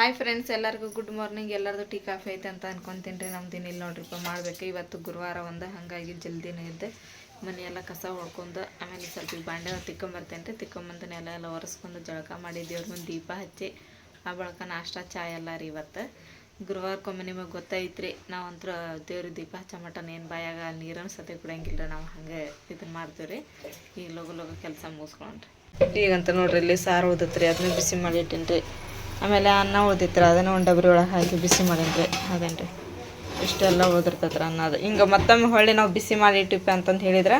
Hi friends ಎಲ್ಲರಿಗೂ good morning ಎಲ್ಲರದು tea, coffee ಐತೆ ಅಂತ ಅನ್ಕೊಂತೀನಿ ರೀ. ನಮ್ದು ಇಲ್ಲಿ ನೋಡ್ರಿಪ್ಪ ಮಾಡಬೇಕು. ಇವತ್ತು ಗುರುವಾರ ಒಂದು, ಹಾಗಾಗಿ ಜಲ್ದಿನೇ ಇದ್ದೆ ಮನೆಯೆಲ್ಲ ಕಸ ಹೊಡ್ಕೊಂಡು ಆಮೇಲೆ ಸ್ವಲ್ಪ ಬಾಂಡೆ ತಿಕ್ಕೊಂಬರ್ತೇನೆ ರೀ. ತಿಕ್ಕೊಂಬಂದು ನೆಲ ಎಲ್ಲ ಒರೆಸ್ಕೊಂಡು ಜಳಕ ಮಾಡಿ ದೇವ್ರ ಮುಂದೆ ದೀಪ ಹಚ್ಚಿ, ಆ ಬಳಕ ನಾಷ್ಟ, ಚಾಯ್ ಎಲ್ಲ ರೀ ಇವತ್ತು. ಗುರುವಾರಕ್ಕೊಮ್ಮೆ ನಿಮಗೆ ಗೊತ್ತೈತ್ರಿ ನಾವಂತ್ರ ದೇವ್ರಿಗೆ ದೀಪ ಹಚ್ಚ ಮಟನ್ ಏನು ಬಾಯಾಗ ನೀರನ್ನು ಸತೆ ಕುಡಿಯಂಗಿಲ್ಲ ನಾವು ಹಂಗೆ ಇದು ಮಾಡ್ತೀವಿ ರೀ. ಈಗ ಲಗು ಲಗು ಕೆಲಸ ಮುಗಿಸ್ಕೊಂಡ್ರಿ. ಈಗಂತ ನೋಡ್ರಿ, ಇಲ್ಲಿ ಸಾರು ಉದತ್ರಿ ಅದನ್ನ ಬಿಸಿ ಮಾಡಿ ಇಟ್ಟೇನ್ರಿ. ಆಮೇಲೆ ಅನ್ನ ಉಳ್ದಿತ್ರ ಅದನ್ನ ಒಂದು ಡಬ್ರಿ ಒಳಗೆ ಹಾಕಿ ಬಿಸಿ ಮಾಡಿದ್ರಿ ಅದೇನು ರೀ ಇಷ್ಟೆಲ್ಲ ಉಳ್ದಿರ್ತೈತ್ರ ಅನ್ನ ಅದು? ಹಿಂಗೆ ಮತ್ತೊಮ್ಮೆ ಹೊಳ್ಳಿ ನಾವು ಬಿಸಿ ಮಾಡಿ ಇಟ್ಟಿಪ್ಪ ಅಂತಂದು ಹೇಳಿದ್ರೆ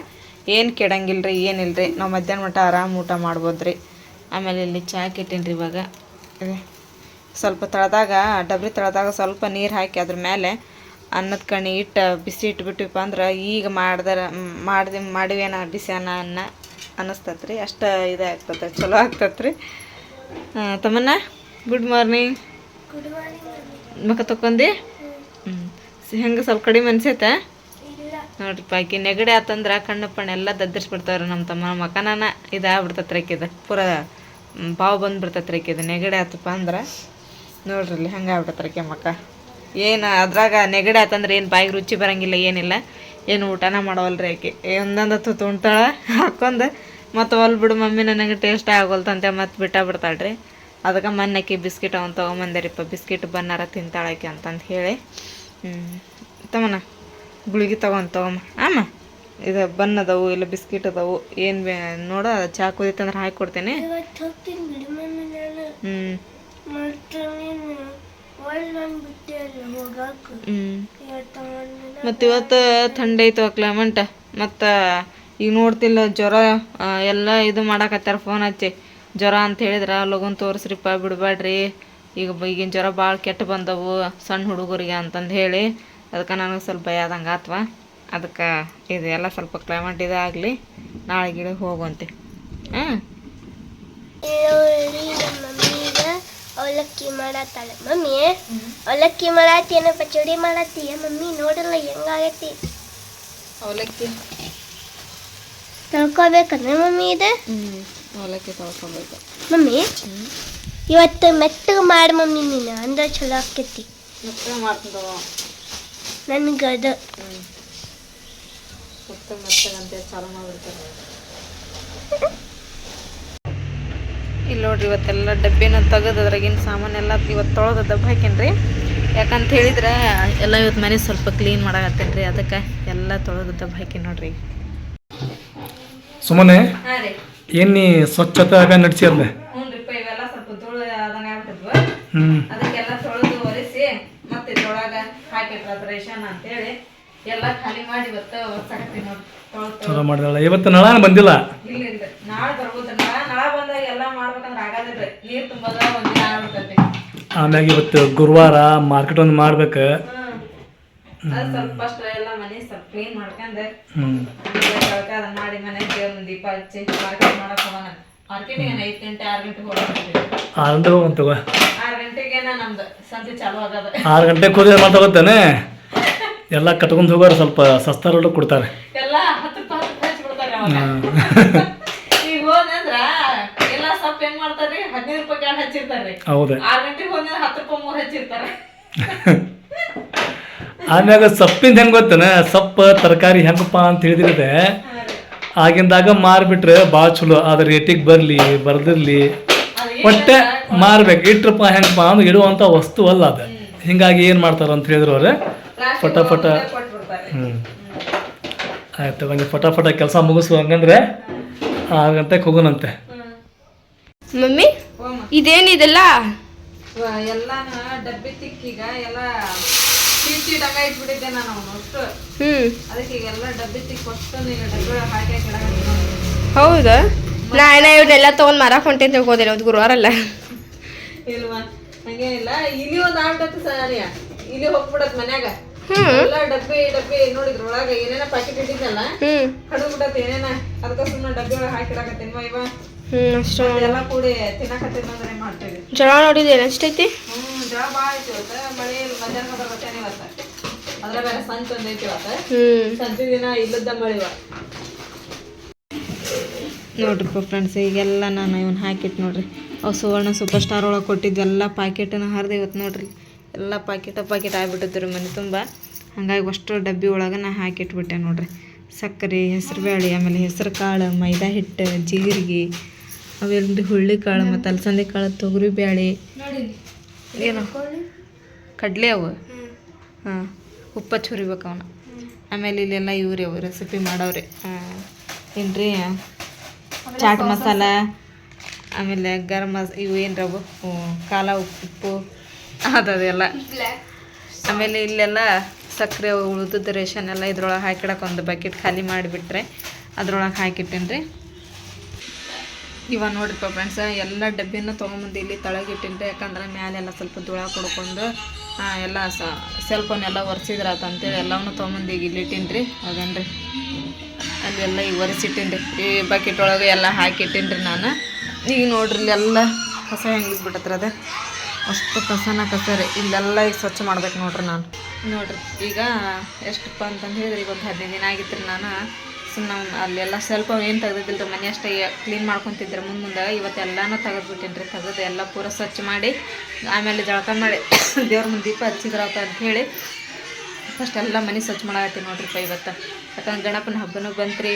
ಏನು ಕೆಡಂಗಿಲ್ಲ ರೀ ಏನಿಲ್ಲ ರೀ ನಾವು ಮಧ್ಯಾಹ್ನ ಮಟ್ಟ ಆರಾಮ್ ಊಟ ಮಾಡ್ಬೋದು ರೀ ಆಮೇಲೆ ಇಲ್ಲಿ ಚಹಾ ಚಾಕ್ ರೀ ಇವಾಗ ಸ್ವಲ್ಪ ತಳದಾಗ, ಡಬ್ರಿ ತಳದಾಗ ಸ್ವಲ್ಪ ನೀರು ಹಾಕಿ ಅದ್ರ ಮೇಲೆ ಅನ್ನದ ಕಣಿ ಇಟ್ಟು ಬಿಸಿ ಇಟ್ಬಿಟ್ಟಿಪ್ಪ ಅಂದ್ರೆ ಈಗ ಮಾಡ್ದಾರ, ಮಾಡ್ದೆ, ಮಾಡಿವೇನ ಬಿಸಿ ಅನ್ನ ಅನ್ನ? ಅನ್ನಿಸ್ತತ್ರಿ ಅಷ್ಟು ಇದಾಗ್ತದೆ ಚಲೋ ಆಗ್ತತ್ರಿ. ತಮ್ಮನ್ನ ಗುಡ್ ಮಾರ್ನಿಂಗ್ ಮಕ್ಕ ತಕೊಂಡಿ ಹ್ಞೂ ಹೆಂಗೆ ಸ್ವಲ್ಪ ಕಡಿಮೆ ಅನ್ಸೈತೆ? ನೋಡ್ರಿಪ್ಪ ಆಕಿ ನೆಗಡಿ ಆತಂದ್ರೆ ಕಣ್ಣಪ್ಪಣ್ಣ ಪಣ್ಣು ಎಲ್ಲ ದದ್ದರಿಸ್ಬಿಡ್ತಾವ್ರಿ ನಮ್ಮ ತಮ್ಮ ಮಕನನ ಇದಾಗ್ಬಿಡ್ತೈತೆ ಆಕಿದು ಪೂರ ಬಾವು ಬಂದ್ಬಿಡ್ತೈತೆ ಇದು. ನೆಗಡಿ ಆತಪ್ಪ ಅಂದ್ರೆ. ನೋಡ್ರಿ ಇಲ್ಲಿ ಹಂಗೆ ಆಗ್ಬಿಡ್ತಾರೆ ಆಕೆ ಮಕ್ಕ ಏನು ಅದ್ರಾಗ ನೆಗಡಿ ಆತಂದ್ರೆ ಏನು ಬಾಯಿಗೆ ರುಚಿ ಬರಂಗಿಲ್ಲ ಏನಿಲ್ಲ. ಏನು ಊಟನ ಮಾಡೋವಲ್ರಿ ಆಕೆ. ಒಂದೊಂದು ಹತ್ತು ಉಣ್ತಾಳೆ ಹಾಕೊಂಡು ಮತ್ತು ಒಲ್ ಬಿಡು ಮಮ್ಮಿ ನನಗೆ ಟೇಸ್ಟ್ ಆಗೋಲ್ತಂತೆ ಮತ್ತೆ ಬಿಟ್ಟ ಬಿಡ್ತಾಳ್ರಿ. ಅದಕ್ಕೆ ಮೊನ್ನೆ ಬಿಸ್ಕೆಟ್ ಅವನು ತೊಗೊಂಬಂದಿರಿಪ್ಪ ಬಿಸ್ಕಿಟ್ ಬನ್ನಾರ ತಿಂತಾಳಕ್ಕೆ ಅಂತಂದು ಹೇಳಿ. ಹ್ಞೂ ತಮ್ಮನ ಗುಳಿಗೆ ತೊಗೊಂಡು ತೊಗೊಂಬ. ಆಮ ಇದು ಬನ್ ಅದಾವು ಇಲ್ಲ ಬಿಸ್ಕಿಟ್ ಅದಾವು ಏನು ಬೇ ನೋಡ ಚಾ ಕುದಿತಂದ್ರೆ ಹಾಕಿ ಕೊಡ್ತೇನೆ. ಹ್ಞೂ ಮತ್ತೆ ಇವತ್ತು ಅವನ್ನ ಮತ್ತು ಇವತ್ತು ಥಂಡಿ ಐತೆ ಕ್ಲೈಮೆಂಟ್ ಮತ್ತು ಈಗ ನೋಡ್ತಿಲ್ಲ ಜ್ವರ ಎಲ್ಲ ಇದು ಮಾಡಾಕತ್ತಾರ ಫೋನ್ ಹಚ್ಚಿ. ಜ್ವರ ಅಂತ ಹೇಳಿದ್ರೆ ಲಗುನ್ ತೋರಿಸ್ರಿಪ್ಪ ಬಿಡಬೇಡ್ರಿ ಈಗ ಈಗಿನ ಜ್ವರ ಭಾಳ ಕೆಟ್ಟು ಬಂದವು ಸಣ್ಣ ಹುಡುಗರಿಗೆ ಅಂತಂದು ಹೇಳಿ ಅದಕ್ಕೆ ನನಗೆ ಸ್ವಲ್ಪ ಭಯ ಆದಂಗೆ ಆತ್ವ. ಅದಕ್ಕೆ ಇದು ಎಲ್ಲ ಸ್ವಲ್ಪ ಕ್ಲೈಮೇಟ್ ಇದಾಗಲಿ ನಾಳೆ ಗಿಡ ಹೋಗುವಂತೆ. ಹಾಂ? ಅವಲಕ್ಕಿ ಮಾಡತ್ತಾಳೆ. ಮಮ್ಮಿ ಅವಲಕ್ಕಿ ಮಾಡತ್ತೀನ ಪಚಡಿ ಮಾಡತ್ತೀಯ ಮಮ್ಮಿ ನೋಡಲ್ಲ ಹೆಂಗಾಗೈತಿ ಅವಲಕ್ಕಿ. ತಿಳ್ಕೊಬೇಕಂದ್ರೆ ಮಮ್ಮಿ ಇದೆ? ಅವಲಕ್ಕಿ ತೊಳ್ಕೊಬೇಕು ಮಮ್ಮಿ ಇವತ್ತು ಮೆತ್ತಗೆ ಮಾಡಿ ಮಮ್ಮಿ ನೀನು ಅಂದ್ರೆ ಚಲೋ ಆಕೈತಿ. ಮತ್ತೆ ಮಾಡ್ತೀನಿ ನನಗೆ ಅದು. ಹ್ಞೂ ಮತ್ತೆ ಮೆತ್ತಗಂತೆ ಚಾಲು ಮಾಡಿಬಿಡ್ತಾರೆ ಇಲ್ಲಿ ನೋಡ್ರಿ ಇವತ್ತೆಲ್ಲ ಡಬ್ಬಿನ ತೆಗೆದು ಅದ್ರಾಗಿನ ಸಾಮಾನೆಲ್ಲ ಇವತ್ತು ತೊಳೆದು ದಬ್ಬ ಹಾಕೇನ್ರಿ ಯಾಕಂತ ಹೇಳಿದ್ರೆ ಎಲ್ಲ ಇವತ್ತು ಮನೆ ಸ್ವಲ್ಪ ಕ್ಲೀನ್ ಮಾಡಾಕತ್ತೇನ್ರಿ ಅದಕ್ಕೆ ಎಲ್ಲ ತೊಳೆದು ದಬ್ಬ ಹಾಕಿ ನೋಡ್ರಿ. ಸುಮ್ಮನೆ ಏನ್ ಸ್ವಚ್ಛತೆ ಆಗ ನಡೆಸಿ ಹ್ಞೂ ಇವೆಲ್ಲ ಸ್ವಲ್ಪ ತುಳು ಆದಂಗೆ ಆಗ್ಬಿಟ್ಟಿದ್ವು ಹ್ಮ್. ಅದಕ್ಕೆಲ್ಲ ತೊಳೆದು ಒರೆಸಿ ಮತ್ತೆ ಇದ್ರೊಳಗೆ ಹಾಕಿಟ್ರ ರೇಷನ್ ಅಂತೇಳಿ ಎಲ್ಲ ಖಾಲಿ ಮಾಡಿ ಇವತ್ತು ಒರ್ಸಾಕತ್ತೀನಿ ನೋಡಿ ತೊಳೆದು ಚಲೋ ಮಾಡಿದಳ ಇವತ್ತು ನಳ ಬಂದಿಲ್ಲ? ಇಲ್ಲ ಇಲ್ಲ. ನಾಳೆ ಬರ್ಬೋದು. ನಳ ನಳ ಬಂದಾಗ ಎಲ್ಲ ಮಾಡ್ಬೇಕಂದ್ರೆ ಆಗೋದಿಲ್ಲ ನೀರು ತುಂಬೋದ ಒಂದಿನ ಆಗ್ಬಿಡ್ತೈತಿ. ಆಮ್ಯಾಗ ಇವತ್ತು ಗುರುವಾರ ಮಾರ್ಕೆಟ್ ಒಂದು ಮಾಡ್ಬೇಕು. ಅದು ಸ್ವಲ್ಪ ಫಸ್ಟ್ ಎಲ್ಲ ಮನೆ ಸ್ವಲ್ಪ ಕ್ಲೀನ್ ಮಾಡ್ಕೊಂಡು. ಅದನ್ನ ಮಾಡಿ ಮನೆ ದೀಪ ಹಚ್ಚಿ ಮಾರ್ಕೆಟ್ ಮಾಡಕ್ ಹೋಗೋಣ. ಮಾರ್ಕೆಟಿಗೆ ಐದು ಗಂಟೆ ಆರು ಗಂಟೆಗೆ ಹೋಗ್ತೀವಿ ಆರು ಗಂಟೆಗೆ ಹೋಗಂತ ತಗೋ. ಆರು ಗಂಟೆಗೆ ನಮ್ದು ಸಂತೆ ಚಾಲು ಆಗದ. ಆರು ಗಂಟೆಗೆ ಹೋದ್ರೆ ಮಾತಾಗೋತಾನೆ ಎಲ್ಲ ಕಟ್ಕೊಂಡು ಹೋಗೋರು ಸ್ವಲ್ಪ ಸಸ್ತಾ ರೋಡ್ ಕೊಡ್ತಾರೆ. ಎಲ್ಲ ಹತ್ತು ರೂಪಾಯಿ ಹತ್ತು ರೂಪಾಯಿ ಈಗ ಹೋದಂದ್ರ ಎಲ್ಲ ಸೊಪ್ಪು ಹೆಂಗ್ ಮಾಡ್ತಾರ್ರಿ? ಹದಿನೈದು ರೂಪಾಯಿ ಕಾಳು ಹಚ್ಚಿರ್ತಾರೆ ಹೌದು. ಆರು ಗಂಟೆಗೆ ಹೋದ್ರೆ ಹತ್ತು ರೂಪಾಯಿ ಮೂರು ಹಚ್ಚಿರ್ತಾರೆ. ಆಮ್ಯಾಗ ಸೊಪ್ಪಿಂದ ಹೆಂಗ್ ಗೊತ್ತನ? ಸೊಪ್ಪು ತರಕಾರಿ ಹೆಂಗಪ್ಪ ಅಂತ ಹೇಳಿದ್ರೆ ಆಗಿಂದಾಗ ಮಾರ್ಬಿಟ್ರೆ ಭಾಳ ಚಲೋ. ಅದ್ರ ರೇಟಿಗೆ ಬರಲಿ ಬರ್ದಿರ್ಲಿ. ಒಟ್ಟೆ ಮಾರ್ಬೇಕು. ಇಟ್ರಪ್ಪ ಹೆಂಗಪ್ಪ ಅಂದ್ರೆ ಇಡುವಂಥ ವಸ್ತು ಅಲ್ಲ ಅದು. ಹಿಂಗಾಗಿ ಏನು ಮಾಡ್ತಾರ ಅಂತ ಹೇಳಿದ್ರು ಅವ್ರೆ. ಪಟ ಪಟ ಕೊಟ್ಬಿಡ್ತಾರೆ. ಹ್ಞೂ ಆಯ್ತು ಹಂಗೆ ಫಟಾಫಟ ಫಟ ಕೆಲಸ ಮುಗಿಸು ಹಂಗಂದ್ರೆ ಆಗಂತೆ ಹೋಗೋಣಂತೆ ಮಮ್ಮಿ ಇದೇನಿದೆಲ್ಲ ಎಲ್ಲಾನ ಡಬ್ಬಿ ತಿಕ್ಕೀಗ ಎಲ್ಲ ಚೀಟಾಗ ಇಟ್ಬಿಟ್ಟಿದ್ದೆ ನಾನು ಅವನು ಅಷ್ಟು. ಹ್ಮ್. ಅದಕ್ಕೆ ಈಗ ಎಲ್ಲ ಡಬ್ಬಿ ಡಬ್ಬಿ ಹಾಕಿ. ಹೌದಾ? ನಾ ಏನ ಇವನ್ನೆಲ್ಲ ತಗೊಂಡ್ ಮಾರಾಕ್ ಹೊಂಟೇನ್ ತಿಳ್ಕೋದಿಲ್ಲ ಅದು ಗುರುವಾರ ಅಲ್ಲ. ಇಲ್ವಾ? ಹಂಗೇನಿಲ್ಲ. ಇಲ್ಲಿ ಒಂದು ಸಾರಿಯ ಇಲ್ಲಿ ಹೋಗ್ಬಿಡತ್ ಮನ್ಯಾಗ. ಹ್ಮ್. ಎಲ್ಲ ಡಬ್ಬಿ ಡಬ್ಬಿ ನೋಡಿದ್ರ ಒಳಗೆ ಏನೇನ ಪ್ಯಾಕೆಟ್ ಇಟ್ಟಿದ್ನಲ್ಲ ಏನೇನ. ಅದಕ್ಕೆ ಸುಮ್ಮನೆ ಡಬ್ಬಿ ಒಳಗೆ ಇವ. ಎಲ್ಲ ಕೂಡಿ ಮಾಡ್ತೀವಿ ಎಷ್ಟೈತಿ ಹ್ಮ್. ಜಳ ಭಾಳ ಐತಿ ಇವತ್ತು. ಮಳೆ ಮಧ್ಯಾಹ್ನ ಬರ್ತೇನೆ ಇವತ್ತು. ಅದ್ರ ಬೇರೆ ಸಂಜೆ ಒಂದ್ ಐತಿ ಇವತ್ತು. ಹ್ಮ್. ಸಂಜೆ ದಿನ ಇಲ್ಲದ ಮಳೆ ನೋಡ್ರಿಪ್ಪ ಫ್ರೆಂಡ್ಸ್ ಈಗೆಲ್ಲ ನಾನು ಇವನ್ ಹಾಕಿಟ್ಟು ನೋಡ್ರಿ. ಅವು ಸುವರ್ಣ ಸೂಪರ್ ಸ್ಟಾರ್ ಒಳಗೆ ಕೊಟ್ಟಿದ್ದು ಎಲ್ಲ ಪ್ಯಾಕೆಟನ್ನು ಹರಿದು ಇವತ್ತು ನೋಡ್ರಿ. ಎಲ್ಲ ಪ್ಯಾಕೆಟ ಪ್ಯಾಕೆಟ್ ಆಗಿಬಿಟ್ಟಿದ್ರು ಮನೆ ತುಂಬ. ಹಾಗಾಗಿ ಅಷ್ಟು ಡಬ್ಬಿ ಒಳಗೆ ನಾ ಹಾಕಿಟ್ಬಿಟ್ಟೆ ನೋಡ್ರಿ. ಸಕ್ಕರೆ ಹೆಸರು ಬೇಳೆ ಆಮೇಲೆ ಹೆಸರು ಕಾಳು ಮೈದಾ ಹಿಟ್ಟು ಜೀರಿಗೆ ಅವೆಲ್ಲ ಹುಳ್ಳಿ ಕಾಳು ಮತ್ತು ಅಲಸಂದೆ ಕಾಳು ತೊಗರಿ ಬೇಳೆ ಏನು? ಕಡಲೆ ಅವು? ಹಾಂ ಉಪ್ಪ ಹುರಿಬೇಕು ಅವನ ಆಮೇಲೆ ಇಲ್ಲೆಲ್ಲ ಇವ್ರಿ ಅವು ರೆಸಿಪಿ ಮಾಡವ್ರಿ. ಏನ್ರಿ? ಚಾಟ್ ಮಸಾಲ ಆಮೇಲೆ ಗರಂ ಮಸ ಇವು ಏನ್ರಿ ಅವು? ಹ್ಮ್, ಕಾಲ ಉಪ್ಪು ಅದೆಲ್ಲ ಆಮೇಲೆ ಇಲ್ಲೆಲ್ಲ ಸಕ್ಕರೆ ಉಳಿದದ್ದು ರೇಷನ್ ಎಲ್ಲ ಇದ್ರೊಳಗೆ ಹಾಕಿಡಕ್ಕೆ ಒಂದು ಬಕೆಟ್ ಖಾಲಿ ಮಾಡಿಬಿಟ್ರೆ ಅದ್ರೊಳಗೆ ಹಾಕಿಟ್ಟೇನಿ ರೀ ಇವಾಗ ನೋಡ್ರಿಪ್ಪ ಫ್ರೆಂಡ್ಸ್ ಎಲ್ಲ ಡಬ್ಬಿನ ತೊಗೊಂಬಂದು ಇಲ್ಲಿ ತಳಗಿಟ್ಟಿನ್ರಿ, ಯಾಕಂದ್ರೆ ಮ್ಯಾಲೆಲ್ಲ ಸ್ವಲ್ಪ ಧೂಳ ಕೊಡ್ಕೊಂಡು ಎಲ್ಲ ಸೆಲ್ಫೋನೆಲ್ಲ ಒರೆಸಿದ್ರಾತ ಅಂತೇಳಿ ಎಲ್ಲವನ್ನೂ ತೊಗೊಂಬಂದು ಈಗ ಇಲ್ಲಿ ಇಟ್ಟೀನಿ ಅದೇನ್ರಿ? ಅಲ್ಲೆಲ್ಲ ಈಗ ಒರೆಸಿಟ್ಟಿನ್ರಿ. ಈ ಬಕೆಟ್ ಒಳಗೆ ಎಲ್ಲ ಹಾಕಿಟ್ಟಿನ್ರಿ ನಾನು. ಈಗ ನೋಡ್ರಿ ಎಲ್ಲ ಕಸ ಹೆಂಗೆ ಬಿಟ್ಟತ್ರ ಅದ. ಅಷ್ಟು ಕಸನ ಕಸ ರೀ. ಇಲ್ಲೆಲ್ಲ ಈಗ ಸ್ವಚ್ಛ ಮಾಡ್ಬೇಕು ನೋಡ್ರಿ ನಾನು. ನೋಡ್ರಿ, ಈಗ ಎಷ್ಟಪ್ಪ ಅಂತಂದು ಹೇಳಿದ್ರೆ ಈಗ ಒಂದು ಹದಿನೈದು ದಿನ ಆಗಿತ್ತು ರೀ ನಾನು. ಸುಮ್ಮನೆ ಅಲ್ಲೆಲ್ಲ ಸ್ವಲ್ಪ ಏನು ತೆಗ್ದಿದ್ದಿಲ್ಲ ರೀ ಮನೆ ಅಷ್ಟೇ ಕ್ಲೀನ್ ಮಾಡ್ಕೊತಿದ್ರೆ ಮುಂದೆ ಮುಂದೆ ಇವತ್ತೆಲ್ಲನೂ ತೆಗೆದ್ಬಿಟ್ಟಿನಿ ರೀ ತೆಗೆದು ಎಲ್ಲ ಪೂರ ಸ್ವಚ್ಛ ಮಾಡಿ, ಆಮೇಲೆ ಜಳಕ ಮಾಡಿ ದೇವ್ರ ಮುಂದೆ ದೀಪ ಹಚ್ಚಿದ್ರಾತ ಅಂತ ಹೇಳಿ ಫಸ್ಟ್ ಎಲ್ಲ ಮನೆ ಸ್ವಚ್ಛ ಮಾಡಾಕತ್ತೀನಿ ನೋಡ್ರಿಪ್ಪ ಇವತ್ತು. ಯಾಕಂದ್ರೆ ಗಣಪನ ಹಬ್ಬನೂ ಬಂತು ರೀ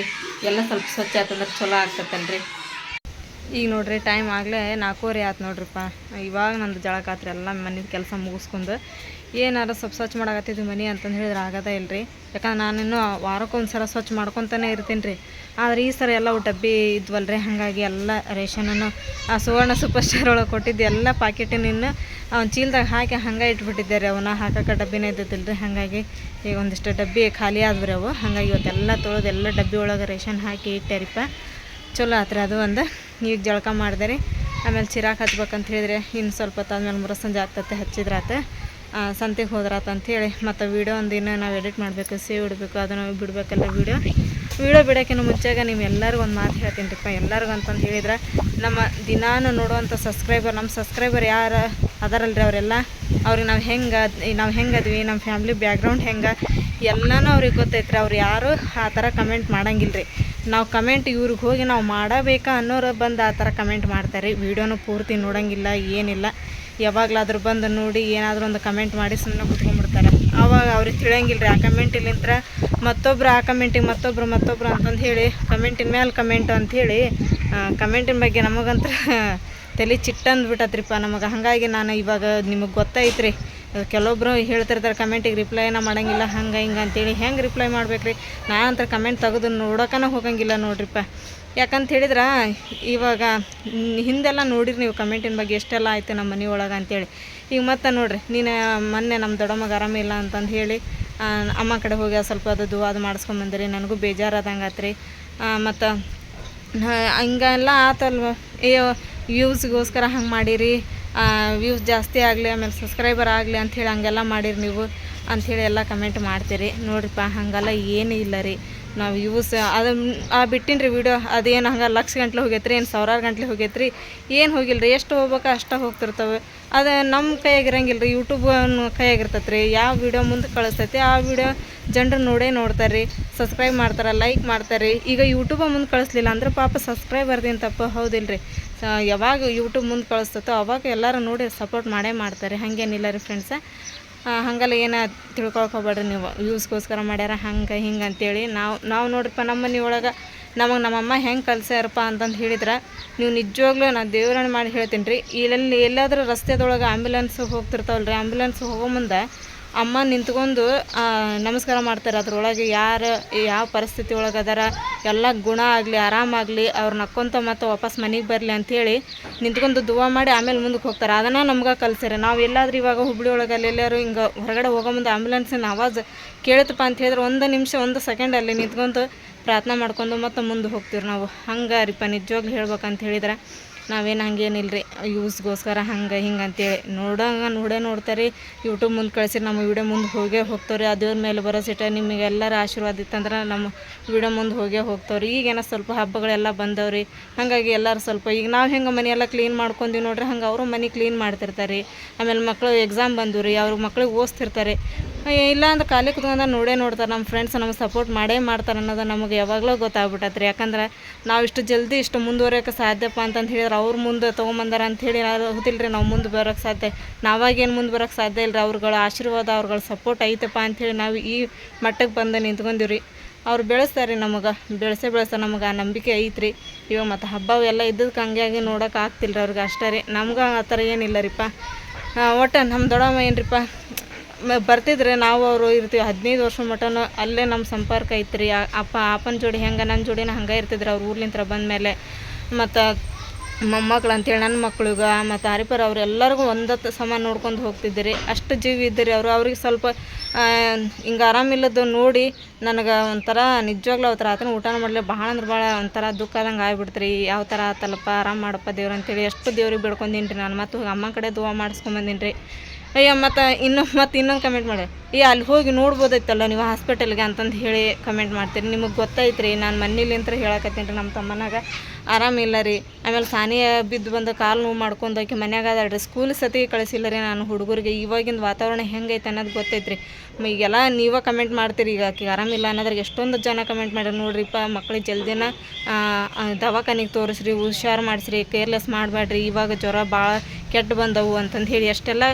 ಎಲ್ಲ ಸ್ವಲ್ಪ ಸ್ವಚ್ಛ ಆತಂದ್ರೆ ಚಲೋ ಆಗ್ತೈತಲ್ರಿ ಈಗ ನೋಡ್ರಿ ಟೈಮ್ ಆಗಲೇ ನಾಲ್ಕೂವರೆ ಆಯ್ತು ನೋಡ್ರಿಪ್ಪ. ಇವಾಗ ನಂದು ಜಳ ಕಾತ್ರಿ ಎಲ್ಲ ಮನೇದು ಕೆಲಸ ಮುಗಿಸ್ಕೊಂಡು ಏನಾರ ಸ್ವಲ್ಪ ಸ್ವಚ್ಛ ಮಾಡಾಕತ್ತಿದ್ವಿ ಮನೆ ಅಂತಂದು ಹೇಳಿದ್ರೆ ಆಗದ ಇಲ್ರಿ. ಯಾಕಂದ್ರೆ ನಾನಿನ್ನೂ ವಾರಕ್ಕೊಂದು ಸಲ ಸ್ವಚ್ಛ ಮಾಡ್ಕೊತಾನೆ ಇರ್ತೀನಿ ರೀ ಆದ್ರೆ ಈ ಸಲ ಎಲ್ಲ ಡಬ್ಬಿ ಇದ್ವಲ್ರಿ, ಹಾಗಾಗಿ ಎಲ್ಲ ರೇಷನನ್ನು ಆ ಸುವರ್ಣ ಸೂಪರ್ ಸ್ಟಾರ್ ಒಳಗೆ ಕೊಟ್ಟಿದ್ದು ಎಲ್ಲ ಪಾಕೆಟಿನ ಅವ್ನ ಚೀಲದಾಗ ಹಾಕಿ ಹಂಗೆ ಇಟ್ಬಿಟ್ಟಿದ್ದೆ ರೀ ಅವನ್ನ ಹಾಕಕ್ಕೆ ಡಬ್ಬಿನೇ ಇದ್ದಿದ್ದಿಲ್ಲ ರೀ ಹಾಗಾಗಿ ಈಗ ಒಂದಿಷ್ಟು ಡಬ್ಬಿ ಖಾಲಿ ಆದ್ರಿ ಅವು. ಹಾಗಾಗಿ ಇವತ್ತೆಲ್ಲ ತೊಳೆದು ಎಲ್ಲ ಡಬ್ಬಿ ಒಳಗೆ ರೇಷನ್ ಹಾಕಿ ಇಟ್ಟೇರಿಪ್ಪ. ಚಲೋ ಆತ್ರಿ ಅದು ಒಂದು ಈಗ ಜಳಕ ಮಾಡಿದೆ ರೀ. ಆಮೇಲೆ ಚಿರಾಕ್ ಹಚ್ಬೇಕಂತ ಹೇಳಿದ್ರೆ ಇನ್ನು ಸ್ವಲ್ಪ ಹೊತ್ತಾದ್ಮೇಲೆ ಮುರ ಸಂಜೆ ಆಗ್ತತೆ ಹಚ್ಚಿದ್ರಾತ. ಸಂತೆಗೆ ಹೋದ್ರಾತ ಅಂಥೇಳಿ ಮತ್ತು ವೀಡಿಯೋ ಒಂದಿನ ನಾವು ಎಡಿಟ್ ಮಾಡಬೇಕು, ಸೇವ್ ಇಡಬೇಕು ಅದನ್ನು ಬಿಡಬೇಕಲ್ಲ ವೀಡಿಯೋ ವೀಡಿಯೋ ಬಿಡೋಕ್ಕಿಂತ ಮುಂಚೆಗೆ ನೀವು ಎಲ್ಲರಿಗೂ ಒಂದು ಮಾತು ಹೇಳ್ತೀನಿ ರೀಪ್ಪ ಎಲ್ಲರಿಗೂ ಅಂತಂದು ಹೇಳಿದ್ರೆ ನಮ್ಮ ದಿನಾನು ನೋಡುವಂಥ ಸಬ್ಸ್ಕ್ರೈಬರ್ ನಮ್ಮ ಸಬ್ಸ್ಕ್ರೈಬರ್ ಯಾರು ಅದಾರಲ್ರಿ ಅವರೆಲ್ಲ? ಅವ್ರಿಗೆ ನಾವು ಹೆಂಗೆ ನಾವು ಹೆಂಗೆ ಅದ್ವಿ? ನಮ್ಮ ಫ್ಯಾಮ್ಲಿ ಬ್ಯಾಕ್ಗ್ರೌಂಡ್ ಹೆಂಗೆ? ಎಲ್ಲನೂ ಅವ್ರಿಗೆ ಗೊತ್ತೈತ್ರಿ. ಅವ್ರು ಯಾರು ಆ ಥರ ಕಮೆಂಟ್ ಮಾಡಂಗಿಲ್ಲ ರೀ ನಾವು ಕಮೆಂಟ್ ಇವ್ರಿಗೆ ಹೋಗಿ ನಾವು ಮಾಡಬೇಕಾ ಅನ್ನೋರು ಬಂದು ಆ ಥರ ಕಮೆಂಟ್ ಮಾಡ್ತಾರೆ. ವೀಡಿಯೋನು ಪೂರ್ತಿ ನೋಡೋಂಗಿಲ್ಲ, ಏನಿಲ್ಲ. ಯಾವಾಗಲಾದ್ರೂ ಬಂದು ನೋಡಿ ಏನಾದರೂ ಒಂದು ಕಮೆಂಟ್ ಮಾಡಿ ಸುಮ್ಮನೆ ಕುತ್ಕೊಂಡ್ಬಿಡ್ತಾರೆ. ಆವಾಗ ಅವ್ರಿಗೆ ತಿಳಿಯಂಗಿಲ್ಲ ರೀ ಆ ಕಮೆಂಟಿಲಿಂತ್ರ ಮತ್ತೊಬ್ರು, ಆ ಕಮೆಂಟಿಗೆ ಮತ್ತೊಬ್ರು ಮತ್ತೊಬ್ರು ಅಂತಂದು ಹೇಳಿ, ಕಮೆಂಟಿನ ಮೇಲೆ ಕಮೆಂಟ್ ಅಂಥೇಳಿ ಕಮೆಂಟಿನ ಬಗ್ಗೆ ನಮಗಂತ್ರ ತಲೆ ಚಿಟ್ಟಂದು ಬಿಟ್ಟತ್ರಿಪ್ಪ ನಮಗೆ. ಹಾಗಾಗಿ ನಾನು ಇವಾಗ ನಿಮಗೆ ಗೊತ್ತೈತ್ರಿ ಕೆಲವೊಬ್ಬರು ಹೇಳ್ತಿರ್ತಾರೆ ಕಮೆಂಟಿಗೆ ರಿಪ್ಲೈನ ಮಾಡೋಂಗಿಲ್ಲ, ಹಂಗೆ, ಹಿಂಗೆ ಅಂತೇಳಿ. ಹೆಂಗೆ ರಿಪ್ಲೈ ಮಾಡ್ಬೇಕು ರೀ ನಾ ಅಂತ ಕಮೆಂಟ್ ತೆಗೆದು ನೋಡೋಕನ ಹೋಗಂಗಿಲ್ಲ ನೋಡ್ರಿಪ್ಪ. ಯಾಕಂತ ಹೇಳಿದ್ರೆ, ಇವಾಗ ಹಿಂದೆಲ್ಲ ನೋಡಿರಿ ನೀವು ಕಮೆಂಟಿನ ಬಗ್ಗೆ ಎಷ್ಟೆಲ್ಲ ಆಯ್ತು ನಮ್ಮ ಮನೆ ಒಳಗೆ ಅಂತೇಳಿ. ಈಗ ಮತ್ತೆ ನೋಡ್ರಿ, ನೀನು ಮೊನ್ನೆ ನಮ್ಮ ದೊಡ್ಡಮ್ಮಗೆ ಆರಾಮಿಲ್ಲ ಅಂತಂದು ಹೇಳಿ ಅಮ್ಮ ಕಡೆ ಹೋಗಿ ಸ್ವಲ್ಪ ಅದು ಅದು ಮಾಡಿಸ್ಕೊಂಬಂದ್ರಿ ನನಗೂ ಬೇಜಾರಾದಂಗೆ ಆತ್ರಿ. ಮತ್ತು ಹಿಂಗೆಲ್ಲ ಆತಲ್ವ, ಅಯ್ಯೋ ವ್ಯೂಸ್ಗೋಸ್ಕರ ಹಂಗೆ ಮಾಡಿರಿ. ವ್ಯೂಸ್ ಜಾಸ್ತಿ ಆಗಲಿ, ಆಮೇಲೆ ಸಬ್ಸ್ಕ್ರೈಬರ್ ಆಗಲಿ ಅಂಥೇಳಿ ಹಂಗೆಲ್ಲ ಮಾಡಿರಿ ನೀವು ಅಂಥೇಳಿ ಎಲ್ಲ ಕಮೆಂಟ್ ಮಾಡ್ತೀರಿ. ನೋಡ್ರಿಪ್ಪ, ಹಾಗೆಲ್ಲ, ಏನೂ ಇಲ್ಲ ರೀ. ನಾವು ಯೂಸ್ ಅದು ಆ ಬಿಟ್ಟಿನಿ ರೀ ವಿಡಿಯೋ ಅದೇನು ಹಂಗೆ ಲಕ್ಷ ಗಂಟ್ಲೆ ರೀ ಏನು ಸಾವಿರಾರು ಗಂಟ್ಲೆ ರೀ ಏನು ಹೋಗಿಲ್ಲ ರೀ ಎಷ್ಟು ಹೋಗ್ಬೇಕು ಅಷ್ಟೇ ಹೋಗ್ತಿರ್ತವೆ. ಅದು ನಮ್ಮ ಕೈಯಾಗಿರಂಗಿಲ್ಲ ರೀ ಯೂಟ್ಯೂಬ್ ಕೈಯಾಗಿರ್ತೈತೆ ರೀ ಯಾವ ವೀಡಿಯೋ ಮುಂದೆ ಕಳಿಸ್ತೈತಿ, ಆ ವೀಡಿಯೋ ಜನರು ನೋಡೇ ನೋಡ್ತಾರೆ ರೀ ಸಬ್ಸ್ಕ್ರೈಬ್ ಮಾಡ್ತಾರೆ ಲೈಕ್ ಮಾಡ್ತಾರೆ ಈಗ ಯೂಟ್ಯೂಬ ಮುಂದೆ ಕಳಿಸ್ಲಿಲ್ಲ ಅಂದ್ರೆ ಪಾಪ ಸಬ್ಸ್ಕ್ರೈಬರ್ದೇನು ತಪ್ಪು ಹೌದಿಲ್ಲ ರೀ ಯಾವಾಗ ಯೂಟ್ಯೂಬ್ ಮುಂದೆ ಕಳಿಸ್ತೈತೋ ಅವಾಗ ಎಲ್ಲರೂ ನೋಡಿ ಸಪೋರ್ಟ್ ಮಾಡೇ ಮಾಡ್ತಾರೆ, ಹಾಗೇನಿಲ್ಲ ರೀ ಫ್ರೆಂಡ್ಸ ಹಂಗಲ್ಲ ಏನು ತಿಳ್ಕೊಳಕ್ಕೆ ಹೋಗ್ಬೇಡ್ರಿ ನೀವು. ಯೂಸ್ಗೋಸ್ಕರ ಮಾಡ್ಯಾರ ಹಂಗೆ, ಹಿಂಗೆ ಅಂತೇಳಿ ನಾವು ನಾವು ನೋಡ್ರಿಪ್ಪ ನಮ್ಮ ಮನೆ ಒಳಗೆ ನಮಗೆ ನಮ್ಮಮ್ಮ ಹೆಂಗೆ ಕಲ್ಸ್ಯಾರಪ್ಪ ಅಂತಂದು ಹೇಳಿದ್ರೆ ನೀವು ನಿಜವಾಗ್ಲೂ ನಾನು ದೇವ್ರನ್ನ ಮಾಡಿ ಹೇಳ್ತೀನಿ ರೀ ಇಲ್ಲೆಲ್ಲಿ ಎಲ್ಲಾದರೂ ರಸ್ತೆದೊಳಗೆ ಆ್ಯಂಬುಲೆನ್ಸ್ ಹೋಗ್ತಿರ್ತಾವಲ್ಲ ರೀ ಆಂಬ್ಯುಲೆನ್ಸ್ ಹೋಗೋ ಮುಂದೆ ಅಮ್ಮ ನಿಂತ್ಕೊಂಡು ನಮಸ್ಕಾರ ಮಾಡ್ತಾರೆ. ಅದ್ರೊಳಗೆ ಯಾರು, ಯಾವ ಪರಿಸ್ಥಿತಿ ಒಳಗೆ ಅದಾರ, ಎಲ್ಲ ಗುಣ ಆಗಲಿ ಆರಾಮಾಗಲಿ ಅವ್ರು ನಕ್ಕೊಂತ ಮತ್ತು ವಾಪಸ್ ಮನೆಗೆ ಬರಲಿ ಅಂಥೇಳಿ ನಿಂತ್ಕೊಂಡು ದುವಾ ಮಾಡಿ ಆಮೇಲೆ ಮುಂದಕ್ಕೆ ಹೋಗ್ತಾರೆ. ಅದನ್ನು ನಮ್ಗೆ ಕಲ್ಸ್ಯಾರ ನಾವು ಎಲ್ಲಾದ್ರೂ ಇವಾಗ ಹುಬ್ಳಿ ಒಳಗೆ ಅಲ್ಲಿ ಎಲ್ಲರೂ ಹಿಂಗೆ ಹೊರಗಡೆ ಹೋಗೋ ಮುಂದೆ ಆ್ಯಂಬುಲೆನ್ಸಿನ ಆವಾಜ್ ಕೇಳುತ್ತಪ್ಪ ಅಂತ ಹೇಳಿದ್ರೆ ಒಂದು ನಿಮಿಷ, ಒಂದು ಸೆಕೆಂಡ್ ಅಲ್ಲಿ ನಿಂತ್ಕೊಂಡು ಪ್ರಾರ್ಥನೆ ಮಾಡ್ಕೊಂಡು ಮತ್ತು ಮುಂದೆ ಹೋಗ್ತೀವಿ ನಾವು. ಹಂಗೆ ರೀಪ ನಿಜವಾಗ್ಲೂ ಹೇಳ್ಬೇಕಂತ ಹೇಳಿದ್ರೆ. ನಾವೇನು ಹಂಗೇನಿಲ್ಲ ರೀ ಯೂಸ್ಗೋಸ್ಕರ ಹಂಗೆ ಹಿಂಗೆ ಅಂತೇಳಿ. ನೋಡಂಗೆ ನೋಡೇ ನೋಡ್ತಾರೆ. ಯೂಟ್ಯೂಬ್ ಮುಂದೆ ಕಳಿಸಿ ನಮ್ಮ ವಿಡಿಯೋ ಮುಂದೆ ಹೋಗೇ ಹೋಗ್ತಾವ್ರಿ. ರೀ ದೇವ್ರ ಮೇಲೆ ಬರೋ ಸಿಟ ನಿಮಗೆಲ್ಲರ ಆಶೀರ್ವಾದ ಇತ್ತಂದ್ರೆ ನಮ್ಮ ವಿಡಿಯೋ ಮುಂದೆ ಹೋಗೇ ಹೋಗ್ತಾವ್ರಿ. ಈಗೇನೋ ಸ್ವಲ್ಪ ಹಬ್ಬಗಳೆಲ್ಲ ಬಂದವ್ರಿ. ಹಾಗಾಗಿ ಎಲ್ಲರೂ ಸ್ವಲ್ಪ ಈಗ ನಾವು ಹೆಂಗೆ ಮನೆಯೆಲ್ಲ ಕ್ಲೀನ್ ಮಾಡ್ಕೊಂದಿವಿ ನೋಡ್ರಿ. ಹಂಗೆ ಅವರು ಮನೆ ಕ್ಲೀನ್ ಮಾಡ್ತಿರ್ತಾರೆ. ಆಮೇಲೆ ಮಕ್ಕಳು ಎಕ್ಸಾಮ್ ಬಂದವು ರೀ ಅವ್ರ ಮಕ್ಳಿಗೆ ಓದಿಸ್ತಿರ್ತಾರೆ. ಇಲ್ಲ ಅಂದ್ರೆ ಖಾಲಿ ಕುತ್ಕೊಂಡ ನೋಡೇ ನೋಡ್ತಾರೆ, ನಮ್ಮ ಫ್ರೆಂಡ್ಸ್ ನಮ್ಗೆ ಸಪೋರ್ಟ್ ಮಾಡೇ ಮಾಡ್ತಾರೆ ಅನ್ನೋದು ನಮಗೆ ಯಾವಾಗಲೂ ಗೊತ್ತಾಗ್ಬಿಟ್ಟತ್ರಿ. ಯಾಕಂದ್ರೆ ನಾವು ಇಷ್ಟು ಜಲ್ದಿ ಇಷ್ಟು ಮುಂದುವರಿಯೋಕೆ ಸಾಧ್ಯಪ್ಪ ಅಂತಂದು ಹೇಳಿದ್ರೆ ಅವ್ರು ಮುಂದೆ ತೊಗೊಂಬಂದಾರ ಅಂತ ಹೇಳಿ ಹೋಗ್ತಿಲ್ಲ ರೀ ನಾವು ಮುಂದೆ ಬರೋಕೆ ಸಾಧ್ಯ ನಾವಾಗೇನು ಮುಂದೆ ಬರೋಕೆ ಸಾಧ್ಯ ಇಲ್ಲ ರೀ ಅವ್ರುಗಳ ಆಶೀರ್ವಾದ, ಅವ್ರುಗಳ ಸಪೋರ್ಟ್ ಐತಪ್ಪ ಅಂಥೇಳಿ ನಾವು ಈ ಮಟ್ಟಕ್ಕೆ ಬಂದು ನಿಂತ್ಕೊಂಡೀವಿ ರೀ ಅವ್ರು ಬೆಳೆಸ್ತಾರೆ ರೀ ನಮಗೆ, ಬೆಳೆಸೇ ಬೆಳೆಸ್ತಾರೆ ನಮಗೆ, ಆ ನಂಬಿಕೆ ಐತ್ರಿ. ಇವಾಗ ಮತ್ತು ಹಬ್ಬ ಎಲ್ಲ ಇದ್ದಕ್ಕೆ ಹಂಗಾಗಿ ನೋಡೋಕೆ ಆಗ್ತಿಲ್ಲ ರೀ ಅವ್ರಿಗೆ ಅಷ್ಟೇ ರೀ. ನಮ್ಗೆ ಆ ಥರ ಏನಿಲ್ಲ ರೀಪ್ಪ ಒಟ್ಟು ನಮ್ಮ ದೊಡ್ಡಮ್ಮ ಏನ್ರಿಪ್ಪ ಬರ್ತಿದ್ರೆ ನಾವು ಅವರು ಇರ್ತೀವಿ. ಹದಿನೈದು ವರ್ಷ ಮಟನ ಅಲ್ಲೇ ನಮ್ಮ ಸಂಪರ್ಕ ಐತ್ರಿ. ಅಪ್ಪ, ಅಪ್ಪನ ಜೋಡಿ ಹೆಂಗೆ ನನ್ನ ಜೋಡಿನ ಹಂಗೆ ಇರ್ತಿದ್ರು ಅವ್ರ ಊರ್ಲಿಂತ್ರ ಬಂದಮೇಲೆ. ಮತ್ತು ಮೊಮ್ಮಕ್ಳು ಅಂತೇಳಿ ನನ್ನ ಮಕ್ಳಿಗೆ, ಮತ್ತು ಹರಿಪರ್ ಅವ್ರು ಎಲ್ಲರಿಗೂ ಒಂದತ್ತು ಸಮ ನೋಡ್ಕೊಂಡು ಹೋಗ್ತಿದ್ದೀರಿ. ಅಷ್ಟು ಜೀವ ಇದ್ದೀರಿ ಅವರು. ಅವ್ರಿಗೆ ಸ್ವಲ್ಪ ಹಿಂಗೆ ಆರಾಮಿಲ್ಲದ್ದು ನೋಡಿ ನನಗೆ ಒಂಥರ ನಿಜವಾಗ್ಲೂ ಅವ್ರ ಆತನ ಊಟ ಮಾಡಲಿ ಭಾಳ ಅಂದ್ರೆ ಭಾಳ ಒಂಥರ ದುಃಖ ಆದಂಗೆ ಆಗ್ಬಿಡ್ತ್ರಿ. ಯಾವ ಥರ ಆತಲ್ಲಪ್ಪ, ಆರಾಮ ಮಾಡಪ್ಪ ದೇವ್ರು ಅಂತೇಳಿ. ಎಷ್ಟು ದೇವ್ರಿಗೆ ಬೇಡ್ಕೊಂಡೀನಿ ರೀ ನಾನು. ಮತ್ತು ಅಮ್ಮ ಕಡೆ ದುವಾ ಮಾಡಿಸ್ಕೊಂಬಂದೀನಿ ರೀ ಅಯ್ಯ, ಮತ್ತು ಇನ್ನು, ಮತ್ತು ಇನ್ನೊಂದು ಕಮೆಂಟ್ ಮಾಡಿ. ಏ ಅಲ್ಲಿ ಹೋಗಿ ನೋಡ್ಬೋದೈತಲ್ಲ ನೀವು ಹಾಸ್ಪಿಟಲ್ಗೆ ಅಂತಂದು ಹೇಳಿ ಕಮೆಂಟ್ ಮಾಡ್ತೀರಿ. ನಿಮಗೆ ಗೊತ್ತೈತ್ರಿ ನಾನು ಮನೇಲಿಂತ್ರ ಹೇಳಕತ್ತೀನಿ ರೀ ನಮ್ಮ ತಮ್ಮನಾಗ. ಆರಾಮಿಲ್ಲ ರೀ. ಆಮೇಲೆ ಸಾನಿಯ ಬಿದ್ದು ಬಂದು ಕಾಲು ನೋವು ಮಾಡ್ಕೊಂಡು ಆಕೆ ಮನ್ಯಾಗ ಅದಾಳ್ರಿ ಸ್ಕೂಲ್ ಸತಿ ಕಳಿಸಿಲ್ಲ ರೀ ನಾನು ಹುಡುಗರಿಗೆ. ಇವಾಗಿಂದು ವಾತಾವರಣ ಹೆಂಗೈತೆ ಅನ್ನೋದು ಗೊತ್ತೈತ್ರಿ. ಈಗೆಲ್ಲ ನೀವೇ ಕಮೆಂಟ್ ಮಾಡ್ತೀರಿ ಈಗ. ಆಕೆ ಆರಾಮಿಲ್ಲ ಅನ್ನೋದ್ರಾಗ ಎಷ್ಟೊಂದು ಜನ ಕಮೆಂಟ್ ಮಾಡ್ಯಾರ ನೋಡ್ರಿಪ್ಪ ಮಕ್ಳಿಗೆ ಜಲ್ದಿನ ದವಾಖಾನಿಗೆ ತೋರಿಸ್ರಿ, ಹುಷಾರು ಮಾಡಿಸ್ರಿ ಕೇರ್ಲೆಸ್ ಮಾಡಬೇಡ್ರಿ ಇವಾಗ ಜ್ವರ ಭಾಳ ಕೆಟ್ಟು ಬಂದವು ಅಂತಂದು ಹೇಳಿ ಎಷ್ಟೆಲ್ಲ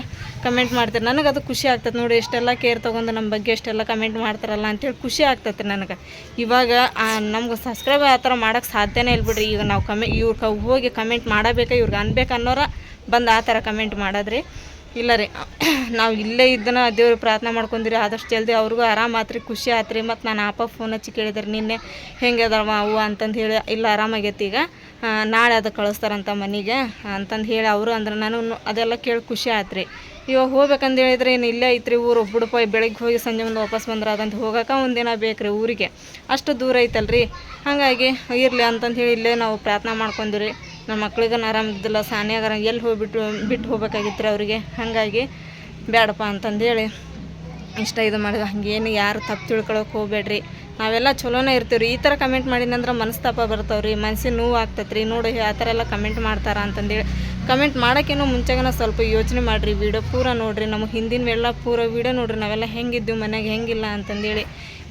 ಕಮೆಂಟ್ ಮಾಡ್ತಾರೆ. ನನಗೆ ಅದು ಖುಷಿ ಆಗ್ತದೆ ನೋಡಿ ಎಷ್ಟೆಲ್ಲ ಕೇರ್ ತೊಗೊಂಡು ನಮ್ಮ ಬಗ್ಗೆ ಎಷ್ಟೆಲ್ಲ ಕಮೆಂಟ್ ಮಾಡ್ತಾರಲ್ಲ ಅಂತೇಳಿ ಖುಷಿ ಆಗ್ತೈತೆ ನನಗೆ. ಇವಾಗ ನಮ್ಗೆ ಸಬ್ಸ್ಕ್ರೈಬ್ ಆ ಥರ ಮಾಡೋಕ್ಕೆ ಸಾಧ್ಯನೇ ಇಲ್ಲ ಬಿಡ್ರಿ ಈಗ ನಾವು ಕಮೆ ಇವ್ರ ಹೋಗಿ ಕಮೆಂಟ್ ಮಾಡಬೇಕಾ, ಇವ್ರಿಗೆ ಅನ್ಬೇಕು ಅನ್ನೋರ ಬಂದು ಆ ಥರ ಕಮೆಂಟ್ ಮಾಡೋದ್ರಿ. ಇಲ್ಲ ರೀ, ನಾವು ಇಲ್ಲೇ ಇದ್ದನ ದೇವ್ರಿಗೆ ಪ್ರಾರ್ಥನೆ ಮಾಡ್ಕೊಂಡಿರಿ ಆದಷ್ಟು ಜಲ್ದಿ ಅವ್ರಿಗೂ ಆರಾಮ ಆತ್ರಿ, ಖುಷಿ ಆತ್ರಿ. ಮತ್ತು ನಾನು ಅಪ್ಪ ಫೋನ್ ಹಚ್ಚಿ ಕೇಳಿದ್ರೆ, ನಿನ್ನೆ ಹೆಂಗೆ ಅದಾವ ಅವು ಅಂತಂದು ಹೇಳಿ, ಇಲ್ಲ ಆರಾಮಾಗೈತಿ ಈಗ. ನಾಳೆ ಅದು ಕಳಿಸ್ತಾರಂತ ಮನೆಗೆ ಅಂತಂದು ಹೇಳಿ ಅವರು ಅಂದ್ರೆ ನಾನು ಅದೆಲ್ಲ ಕೇಳಿ ಖುಷಿ ಆತ್ರಿ. ಇವಾಗ ಹೋಗ್ಬೇಕಂತ ಹೇಳಿದ್ರೆ ಏನು ಇಲ್ಲೇ ಐತ್ರಿ ಊರು. ಬಿಡಪ್ಪ ಬೆಳಗ್ಗೆ ಹೋಗಿ ಸಂಜೆ ಮುಂದೆ ವಾಪಸ್ ಬಂದ್ರೆ ಅದಂತ ಹೋಗೋಕೆ ಒಂದಿನ ಬೇಕು ಊರಿಗೆ. ಅಷ್ಟು ದೂರ ಐತಲ್ರಿ. ಹಾಗಾಗಿ ಇರಲಿ ಅಂತಂದು ಹೇಳಿ ಇಲ್ಲೇ ನಾವು ಪ್ರಾರ್ಥನೆ ಮಾಡ್ಕೊಂಡಿರಿ ನಮ್ಮ ಮಕ್ಳಿಗೆ ಆರಾಮಿದ್ದಿಲ್ಲ ಸಾನ್ಯಾಗಾರ ಎಲ್ಲಿ ಹೋಗ್ಬಿಟ್ಟು ಬಿಟ್ಟು ಹೋಗ್ಬೇಕಾಗಿತ್ತು ರೀ ಅವರಿಗೆ. ಹಾಗಾಗಿ ಬೇಡಪ್ಪ ಅಂತಂದೇಳಿ ಇಷ್ಟ ಇದು ಮಾಡಿದ. ಹಂಗೇನು ಯಾರು ತಪ್ಪು ತಿಳ್ಕೊಳಕ್ಕೆ ಹೋಗ್ಬೇಡ್ರಿ. ನಾವೆಲ್ಲ ಚಲೋನೇ ಇರ್ತೀವಿ ಈ ಥರ ಕಮೆಂಟ್ ಮಾಡಿನಂದ್ರೆ ಮನಸ್ತಾಪ ಬರ್ತಾವ್ರಿ. ರೀ ಮನ್ಸಿಗೆ ನೋವು ಆಗ್ತೈತೆ ರೀ ನೋಡಿ ಆ ಥರ ಎಲ್ಲ ಕಮೆಂಟ್ ಮಾಡ್ತಾರ ಅಂತಂದೇಳಿ ಕಮೆಂಟ್ ಮಾಡೋಕ್ಕೇನೋ ಮುಂಚೆಗನ ಸ್ವಲ್ಪ ಯೋಚನೆ ಮಾಡಿರಿ ವೀಡಿಯೋ ಪೂರ ನೋಡಿರಿ ನಮಗೆ ಹಿಂದಿನ ಎಲ್ಲ ಪೂರ ವೀಡಿಯೋ ನೋಡ್ರಿ, ನಾವೆಲ್ಲ ಹೆಂಗಿದ್ದೀವಿ ಮನೆಗೆ ಹೆಂಗಿಲ್ಲ ಅಂತಂದೇಳಿ.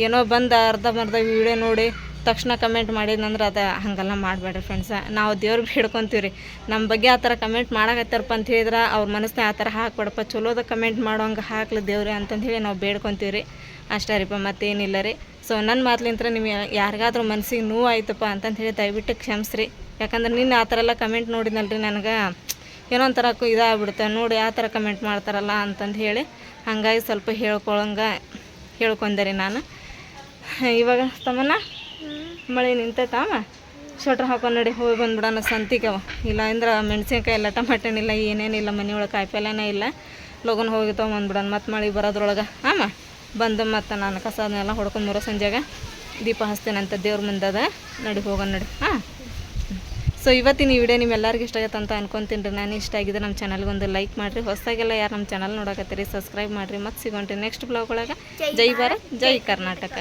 ಏನೋ ಬಂದು ಅರ್ಧಂಬರ್ಧ ವೀಡಿಯೋ ನೋಡಿ, ತಕ್ಷಣ ಕಮೆಂಟ್ ಮಾಡಿದ್ನಂದ್ರೆ ಅದು, ಹಾಗೆಲ್ಲ ಮಾಡಬೇಡ್ರಿ ಫ್ರೆಂಡ್ಸ ನಾವು ದೇವ್ರು ಬೇಡ್ಕೊತೀವಿ ರೀ ನಮ್ಮ ಬಗ್ಗೆ ಆ ಥರ ಕಮೆಂಟ್ ಮಾಡಕತ್ತಾರಪ್ಪ ಅಂತ ಹೇಳಿದ್ರೆ, ಅವ್ರ ಮನಸ್ಸನ್ನ ಆ ಥರ ಹಾಕ್ಬೇಡಪ್ಪ, ಚಲೋದ ಕಮೆಂಟ್ ಮಾಡೋಂಗೆ ಹಾಕ್ಲಿ ದೇವ್ರಿ ಅಂತಂದೇಳಿ ನಾವು ಬೇಡ್ಕೊತೀವಿ ರೀ ಅಷ್ಟೇ ರೀಪ್ಪ ಮತ್ತೇನಿಲ್ಲ ರೀ ಸೊ ನನ್ನ ಮಾತ್ಲಿಂತ್ರ ನಿಮಗೆ ಯಾರಿಗಾದ್ರೂ ಮನಸ್ಸಿಗೆ ನೋವು ಆಯ್ತಪ್ಪ ಅಂತಂದು ಹೇಳಿ ದಯವಿಟ್ಟು ಕ್ಷಮಿಸ್ರಿ. ಯಾಕಂದ್ರೆ ನಿನ್ನ ಆ ಥರ ಎಲ್ಲ ಕಮೆಂಟ್ ನೋಡಿದ್ನಲ್ರಿ ನನಗೆ. ಏನೋ ಒಂಥರ ಇದಾಗ್ಬಿಡುತ್ತೆ. ನೋಡಿ ಆ ಥರ ಕಮೆಂಟ್ ಮಾಡ್ತಾರಲ್ಲ ಅಂತಂದು ಹೇಳಿ ಹಂಗಾಗಿ ಸ್ವಲ್ಪ ಹೇಳ್ಕೊಳಂಗೆ ಹೇಳ್ಕೊಂಡೆ ರೀ ನಾನು. ಇವಾಗ ತಮ್ಮನ ಮಳೆ ನಿಂತೈತಾವ ಸ್ವೆಟ್ರ್ ಹಾಕೊಂಡು ನೋಡಿ, ಹೋಗಿ ಬಂದ್ಬಿಡೋಣ ಸಂತಿಗವ ಇಲ್ಲ ಅಂದ್ರೆ ಮೆಣಸಿನ್ಕಾಯಿ ಇಲ್ಲ ಟಮಾಟೆನಿಲ್ಲ, ಏನೇನಿಲ್ಲ, ಮನೆಯೊಳಗೆ ಕಾಯಿಪಲ್ಯನೇ ಇಲ್ಲ. ಲಗನ್ ಹೋಗಿ ತೊಗೊಂಬಂದ್ಬಿಡೋಣ, ಮತ್ತು ಮಳೆ ಬರೋದ್ರೊಳಗೆ. ಆಮ, ಬಂದು ಮತ್ತು ನಾನು ಕಸನೆಲ್ಲ ಹೊಡ್ಕೊಂಡು ಬರೋ ಸಂಜೆಗೆ ದೀಪ ಹಚ್ತೇನಂತ ದೇವ್ರ ಮುಂದದ ನಡಿ ಹೋಗೋಣ ನಡಿ. ಹಾಂ ಸೊ ಇವತ್ತಿನ ಈ ವಿಡಿಯೋ ನಿಮ್ಮೆಲ್ಲರಿಗೂ ಇಷ್ಟ ಆಗುತ್ತೆ ಅಂತ ಅನ್ಕೊಂತೀನಿ ರೀ. ನಾನು ಇಷ್ಟ ಆಗಿದೆ ನಮ್ಮ ಚಾನಲ್ಗೆ ಒಂದು ಲೈಕ್ ಮಾಡಿರಿ. ಹೊಸದಾಗೆಲ್ಲ ಯಾರು ನಮ್ಮ ಚಾನಲ್ ನೋಡಕತ್ತೀರಿ ಸಬ್ಸ್ಕ್ರೈಬ್ ಮಾಡಿರಿ. ಮತ್ತೆ ಸಿಗೋಣ್ರಿ ನೆಕ್ಸ್ಟ್ ಬ್ಲಾಗ್ ಒಳಗೆ. ಜೈ ಭಾರತ್ ಜೈ ಕರ್ನಾಟಕ.